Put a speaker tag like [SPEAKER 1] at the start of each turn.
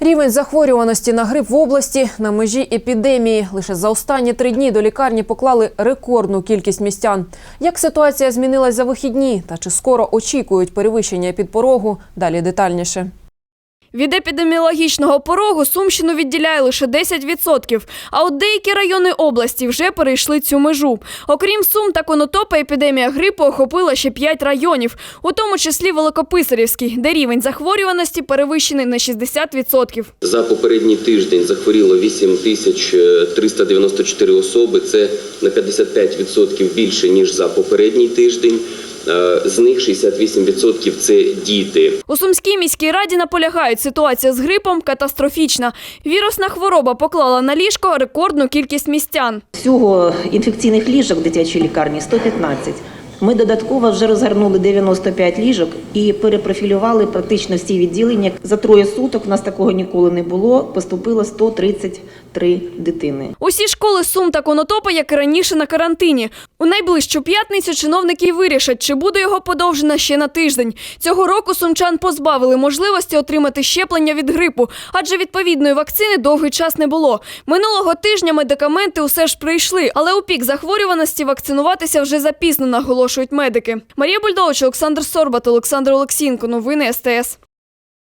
[SPEAKER 1] Рівень захворюваності на грип в області на межі епідемії. Лише за останні три дні до лікарні поклали рекордну кількість містян. Як ситуація змінилась за вихідні та чи скоро очікують перевищення підпорогу? Далі детальніше.
[SPEAKER 2] Від епідеміологічного порогу Сумщину відділяє лише 10%, а от деякі райони області вже перейшли цю межу. Окрім Сум та Конотопа, епідемія грипу охопила ще 5 районів, у тому числі Великописарівський, де рівень захворюваності перевищений на 60%.
[SPEAKER 3] За попередній тиждень захворіло 8394 особи. Це на 55% більше ніж за попередній тиждень. Е, З них 68% – це діти.
[SPEAKER 2] У Сумській міській раді наполягають, ситуація з грипом катастрофічна. Вірусна хвороба поклала на ліжко рекордну кількість містян.
[SPEAKER 4] Всього інфекційних ліжок в дитячій лікарні 115. Ми додатково вже розгорнули 95 ліжок і перепрофілювали практично всі відділення. За троє суток у нас такого ніколи не було. Поступило 133 дитини.
[SPEAKER 2] Усі школи Сум та Конотопа, як і раніше, на карантині. У найближчу п'ятницю чиновники вирішать, чи буде його подовжено ще на тиждень. Цього року сумчан позбавили можливості отримати щеплення від грипу, адже відповідної вакцини довгий час не було. Минулого тижня медикаменти усе ж прийшли, але у пік захворюваності вакцинуватися вже запізно, наголошують медики. Марія Бульдович, Олександр Сорбат, Олександр Олексінко. Новини СТС.